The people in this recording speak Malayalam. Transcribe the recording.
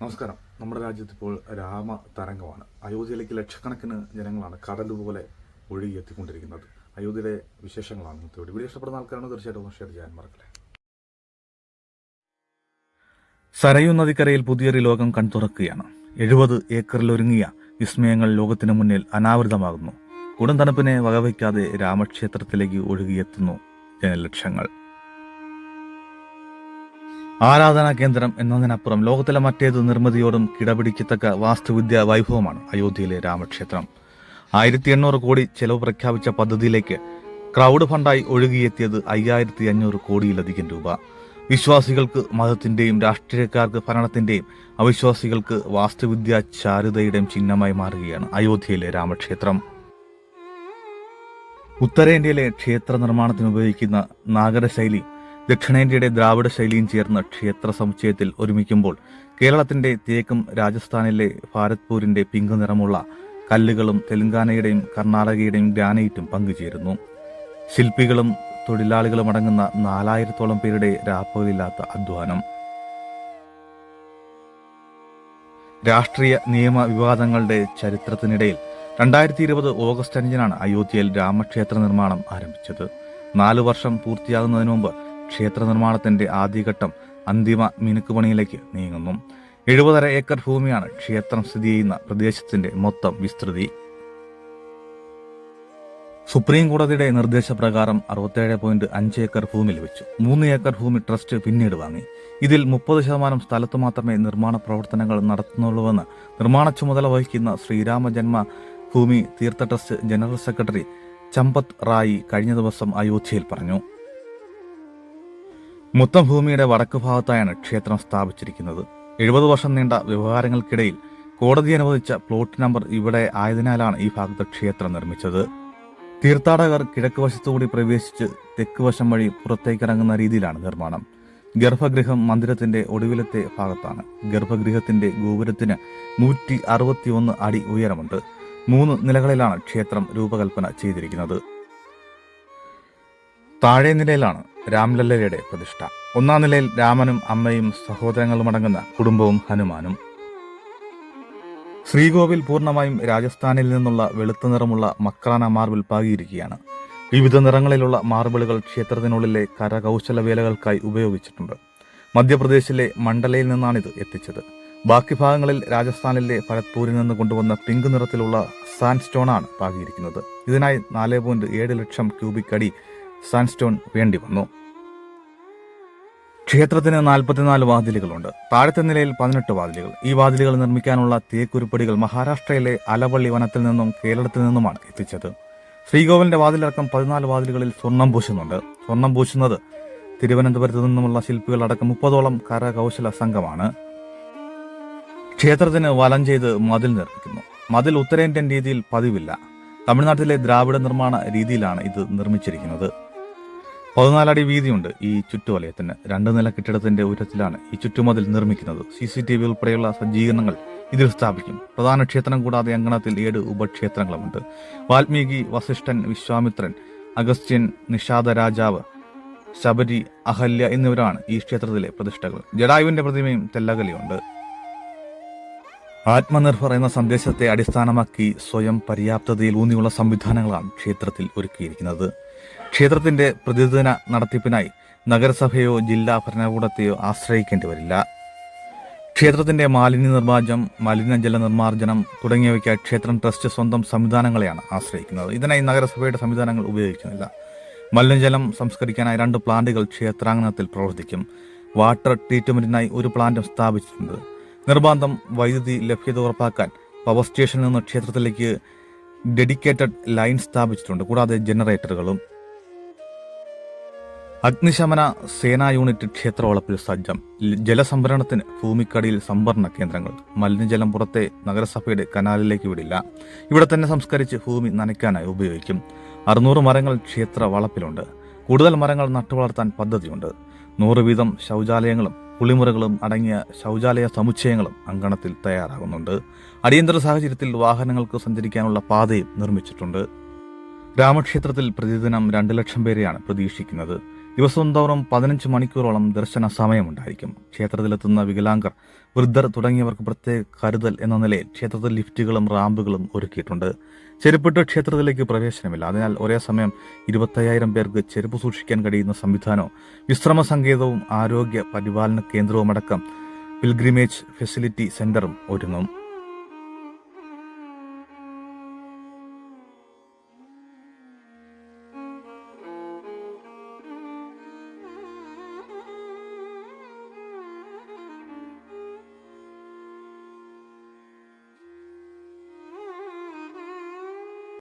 നമസ്കാരം. നമ്മുടെ രാജ്യത്ത് ഇപ്പോൾ രാമ തരംഗമാണ്. അയോധ്യയിലേക്ക് ലക്ഷക്കണക്കിന് ജനങ്ങളാണ് കടലുപോലെ പോലെ ഒഴുകിയെത്തിക്കൊണ്ടിരിക്കുന്നത്. അയോധ്യയിലെ വിശേഷങ്ങളാണ് ഇന്നത്തെ വീഡിയോ. ഇഷ്ടപ്പെടുന്ന ആൾക്കാരാണ് തീർച്ചയായിട്ടും ഷെയർ ചെയ്യാൻ മറക്കല്ലേ. സരയു നദിക്കരയിൽ പുതിയൊരു ലോകം കൺതുറക്കുകയാണ്. എഴുപത് ഏക്കറിൽ ഒരുങ്ങിയ വിസ്മയങ്ങൾ ലോകത്തിന് മുന്നിൽ അനാവൃതമാകുന്നു. കൊടും തണുപ്പിനെ വകവയ്ക്കാതെ രാമക്ഷേത്രത്തിലേക്ക് ഒഴുകിയെത്തുന്നു ജനലക്ഷങ്ങൾ. ആരാധനാ കേന്ദ്രം എന്നതിനപ്പുറം ലോകത്തിലെ മറ്റേത് നിർമ്മിതിയോടും കിടപിടിക്കത്തക്ക വാസ്തുവിദ്യ വൈഭവമാണ് അയോധ്യയിലെ രാമക്ഷേത്രം. ആയിരത്തി എണ്ണൂറ് കോടി ചെലവ് പ്രഖ്യാപിച്ച പദ്ധതിയിലേക്ക് ക്രൗഡ് ഫണ്ടായി ഒഴുകിയെത്തിയത് അയ്യായിരത്തി അഞ്ഞൂറ് കോടിയിലധികം രൂപ. വിശ്വാസികൾക്ക് മതത്തിന്റെയും രാഷ്ട്രീയക്കാർക്ക് ഭരണത്തിന്റെയും അവിശ്വാസികൾക്ക് വാസ്തുവിദ്യ ചാരുതയുടെയും ചിഹ്നമായി മാറുകയാണ് അയോധ്യയിലെ രാമക്ഷേത്രം. ഉത്തരേന്ത്യയിലെ ക്ഷേത്ര നിർമ്മാണത്തിന് ഉപയോഗിക്കുന്ന നാഗരശൈലി ദക്ഷിണേന്ത്യയുടെ ദ്രാവിഡ ശൈലിയും ചേർന്ന ക്ഷേത്ര സമുച്ചയത്തിൽ ഒരുമിക്കുമ്പോൾ കേരളത്തിന്റെ തേക്കും രാജസ്ഥാനിലെ ഭാരത്പൂരിന്റെ പിങ്ക് നിറമുള്ള കല്ലുകളും തെലങ്കാനയുടെയും കർണാടകയുടെയും ഗ്രാനൈറ്റും പങ്കുചേരുന്നു. ശില്പികളും തൊഴിലാളികളും അടങ്ങുന്ന നാലായിരത്തോളം പേരുടെ രാപ്പകലില്ലാത്ത അധ്വാനം. രാഷ്ട്രീയ നിയമ വിവാദങ്ങളുടെ ചരിത്രത്തിനിടയിൽ രണ്ടായിരത്തി ഇരുപത് ഓഗസ്റ്റ് അഞ്ചിനാണ് അയോധ്യയിൽ രാമക്ഷേത്ര നിർമ്മാണം ആരംഭിച്ചത്. നാലു വർഷം പൂർത്തിയാകുന്നതിന് മുമ്പ് ക്ഷേത്ര നിർമ്മാണത്തിന്റെ ആദ്യഘട്ടം അന്തിമ മിനുക്കുപണിയിലേക്ക് നീങ്ങുന്നു. എഴുപതര ഏക്കർ ഭൂമിയാണ് ക്ഷേത്രം സ്ഥിതി ചെയ്യുന്ന പ്രദേശത്തിന്റെ മൊത്തം വിസ്തൃതി. സുപ്രീം കോടതിയുടെ നിർദ്ദേശപ്രകാരം അറുപത്തേഴ് പോയിന്റ് അഞ്ച് ഏക്കർ ഭൂമി ലഭിച്ചു മൂന്ന് ഏക്കർ ഭൂമി ട്രസ്റ്റ് പിന്നീട് വാങ്ങി. ഇതിൽ മുപ്പത് ശതമാനം സ്ഥലത്ത് മാത്രമേ നിർമ്മാണ പ്രവർത്തനങ്ങൾ നടത്തുന്നുള്ളൂവെന്ന് നിർമ്മാണ ചുമതല വഹിക്കുന്ന Shri Rama Janma Bhoomi Teertha trust general secretary Champat Rai കഴിഞ്ഞ ദിവസം അയോധ്യയിൽ പറഞ്ഞു. മൊത്തം വടക്കു ഭാഗത്തായാണ് ക്ഷേത്രം സ്ഥാപിച്ചിരിക്കുന്നത്. എഴുപത് വർഷം നീണ്ട വ്യവഹാരങ്ങൾക്കിടയിൽ കോടതി അനുവദിച്ച പ്ലോട്ട് നമ്പർ ഇവിടെ ആയതിനാലാണ് ഈ ഭാഗത്ത് ക്ഷേത്രം നിർമ്മിച്ചത്. തീർത്ഥാടകർ കിഴക്ക് വശത്തുകൂടി പ്രവേശിച്ച് തെക്ക് വശം വഴി പുറത്തേക്കിറങ്ങുന്ന രീതിയിലാണ് നിർമ്മാണം. ഗർഭഗൃഹം മന്ദിരത്തിന്റെ ഒടുവിലത്തെ ഭാഗത്താണ്. ഗർഭഗൃഹത്തിന്റെ ഗോപുരത്തിന് നൂറ്റി അറുപത്തിയൊന്ന് അടി ഉയരമുണ്ട്. മൂന്ന് നിലകളിലാണ് ക്ഷേത്രം രൂപകൽപ്പന ചെയ്തിരിക്കുന്നത്. താഴെ നിലയിലാണ് രാംലല്ലയുടെ പ്രതിഷ്ഠ. ഒന്നാം നിലയിൽ രാമനും അമ്മയും സഹോദരങ്ങളും അടങ്ങുന്ന കുടുംബവും ഹനുമാനും. ശ്രീകോവിൽ പൂർണമായും രാജസ്ഥാനിൽ നിന്നുള്ള വെളുത്ത നിറമുള്ള മക്രാന മാർബിൾ പാകിയിരിക്കുകയാണ്. വിവിധ നിറങ്ങളിലുള്ള മാർബിളുകൾ ക്ഷേത്രത്തിനുള്ളിലെ കരകൗശല വേലകൾക്കായി ഉപയോഗിച്ചിട്ടുണ്ട്. മധ്യപ്രദേശിലെ മണ്ഡലയിൽ നിന്നാണിത് എത്തിച്ചത്. ബാക്കി ഭാഗങ്ങളിൽ രാജസ്ഥാനിലെ ഭരത്പൂരിൽ നിന്ന് കൊണ്ടുവന്ന പിങ്ക് നിറത്തിലുള്ള സാൻസ്റ്റോണാണ് പാകിയിരിക്കുന്നത്. ഇതിനായി നാല് പോയിന്റ് ഏഴ് ലക്ഷം ക്യൂബിക് അടി സാൻസ്റ്റോൺ വേണ്ടി വന്നു. ക്ഷേത്രത്തിന് നാൽപ്പത്തിനാല് വാതിലുകളുണ്ട്. താഴത്തെ നിലയിൽ പതിനെട്ട് വാതിലുകൾ. ഈ വാതിലുകൾ നിർമ്മിക്കാനുള്ള തേക്കുരുപ്പടികൾ മഹാരാഷ്ട്രയിലെ അലവള്ളി വനത്തിൽ നിന്നും കേരളത്തിൽ നിന്നുമാണ് എത്തിച്ചത്. ശ്രീകോവിലിന്റെ വാതിലടക്കം പതിനാല് വാതിലുകളിൽ സ്വർണം പൂശുന്നുണ്ട്. സ്വർണം പൂശുന്നത് തിരുവനന്തപുരത്ത് നിന്നുമുള്ള ശില്പികൾ അടക്കം മുപ്പതോളം കരകൗശല സംഘമാണ്. ക്ഷേത്രത്തിന് വലം ചെയ്ത് മതിൽ നിർമ്മിക്കുന്നു. മതിൽ ഉത്തരേന്ത്യൻ രീതിയിൽ പതിവില്ല. തമിഴ്നാട്ടിലെ ദ്രാവിഡ നിർമ്മാണ രീതിയിലാണ് ഇത് നിർമ്മിച്ചിരിക്കുന്നത്. പതിനാലടി വീതിയുണ്ട് ഈ ചുറ്റുവലയത്തിന്. രണ്ട് നില കെട്ടിടത്തിന്റെ ഉയരത്തിലാണ് ഈ ചുറ്റുമതിൽ നിർമ്മിക്കുന്നത്. സി സി ടി വി ഉൾപ്പെടെയുള്ള സജ്ജീകരണങ്ങൾ ഇതിൽ സ്ഥാപിക്കും. പ്രധാന ക്ഷേത്രം കൂടാതെ അങ്കണത്തിൽ ഏഴ് ഉപക്ഷേത്രങ്ങളുമുണ്ട്. വാൽമീകി വസിഷ്ഠൻ വിശ്വാമിത്രൻ അഗസ്ത്യൻ നിഷാദ രാജാവ് ശബരി അഹല്യ എന്നിവരാണ് ഈ ക്ഷേത്രത്തിലെ പ്രതിഷ്ഠകൾ. ജഡായുവിന്റെ പ്രതിമയും തെല്ലകലിയുണ്ട്. ആത്മനിർഭർ എന്ന സന്ദേശത്തെ അടിസ്ഥാനമാക്കി സ്വയം പര്യാപ്തതയിൽ ഊന്നിയുള്ള സംവിധാനങ്ങളാണ് ക്ഷേത്രത്തിൽ ഒരുക്കിയിരിക്കുന്നത്. ക്ഷേത്രത്തിന്റെ പ്രതിദിന നടത്തിപ്പിനായി നഗരസഭയോ ജില്ലാ ഭരണകൂടത്തെയോ ആശ്രയിക്കേണ്ടി വരില്ല. ക്ഷേത്രത്തിന്റെ മാലിന്യ നിർമ്മാർജനം മലിനജല നിർമ്മാർജനം തുടങ്ങിയവയ്ക്ക് ക്ഷേത്രം ട്രസ്റ്റ് സ്വന്തം സംവിധാനങ്ങളെയാണ് ആശ്രയിക്കുന്നത്. ഇതിനായി നഗരസഭയുടെ സംവിധാനങ്ങൾ ഉപയോഗിക്കുന്നില്ല. മലിനജലം സംസ്കരിക്കാനായി രണ്ട് പ്ലാന്റുകൾ ക്ഷേത്രാങ്കണത്തിൽ പ്രവർത്തിക്കും. വാട്ടർ ട്രീറ്റ്മെന്റിനായി ഒരു പ്ലാന്റും സ്ഥാപിച്ചിട്ടുണ്ട്. നിർബന്ധം വൈദ്യുതി ലഭ്യത ഉറപ്പാക്കാൻ പവർ സ്റ്റേഷനിൽ നിന്ന് ക്ഷേത്രത്തിലേക്ക് ഡെഡിക്കേറ്റഡ് ലൈൻ സ്ഥാപിച്ചിട്ടുണ്ട്. കൂടാതെ ജനറേറ്ററുകളും അഗ്നിശമന സേനാ യൂണിറ്റ് ക്ഷേത്രവളപ്പിൽ സജ്ജം. ജലസംഭരണത്തിന് ഭൂമിക്കടിയിൽ സംഭരണ കേന്ദ്രങ്ങൾ. മലിനജലം പുറത്തെ നഗരസഭയുടെ കനാലിലേക്ക് വിടില്ല. ഇവിടെ തന്നെ സംസ്കരിച്ച് ഭൂമി നനയ്ക്കാനായി ഉപയോഗിക്കും. അറുന്നൂറ് മരങ്ങൾ ക്ഷേത്ര വളപ്പിലുണ്ട് കൂടുതൽ മരങ്ങൾ നട്ടുവളർത്താൻ പദ്ധതിയുണ്ട്. നൂറ് വീതം ശൗചാലയങ്ങളും കുളിമുറകളും അടങ്ങിയ ശൗചാലയ സമുച്ചയങ്ങളും അങ്കണത്തിൽ തയ്യാറാകുന്നുണ്ട്. അടിയന്തര സാഹചര്യത്തിൽ വാഹനങ്ങൾക്ക് സഞ്ചരിക്കാനുള്ള പാതയും നിർമ്മിച്ചിട്ടുണ്ട്. രാമക്ഷേത്രത്തിൽ പ്രതിദിനം രണ്ട് ലക്ഷം പേരെയാണ് പ്രതീക്ഷിക്കുന്നത്. ദിവസവും തോറും പതിനഞ്ച് മണിക്കൂറോളം ദർശന സമയമുണ്ടായിരിക്കും. ക്ഷേത്രത്തിലെത്തുന്ന വികലാംഗർ വൃദ്ധർ തുടങ്ങിയവർക്ക് പ്രത്യേക കരുതൽ എന്ന നിലയിൽ ക്ഷേത്രത്തിൽ ലിഫ്റ്റുകളും റാമ്പുകളും ഒരുക്കിയിട്ടുണ്ട്. ചെരുപ്പിട്ട് ക്ഷേത്രത്തിലേക്ക് പ്രവേശനമില്ല. അതിനാൽ ഒരേ സമയം ഇരുപത്തയ്യായിരം പേർക്ക് ചെരുപ്പ് സൂക്ഷിക്കാൻ കഴിയുന്ന സംവിധാനവും വിശ്രമ സങ്കേതവും ആരോഗ്യ പരിപാലന കേന്ദ്രവുമടക്കം പിൽഗ്രിമേജ് ഫെസിലിറ്റി സെന്ററും ഒരുങ്ങും.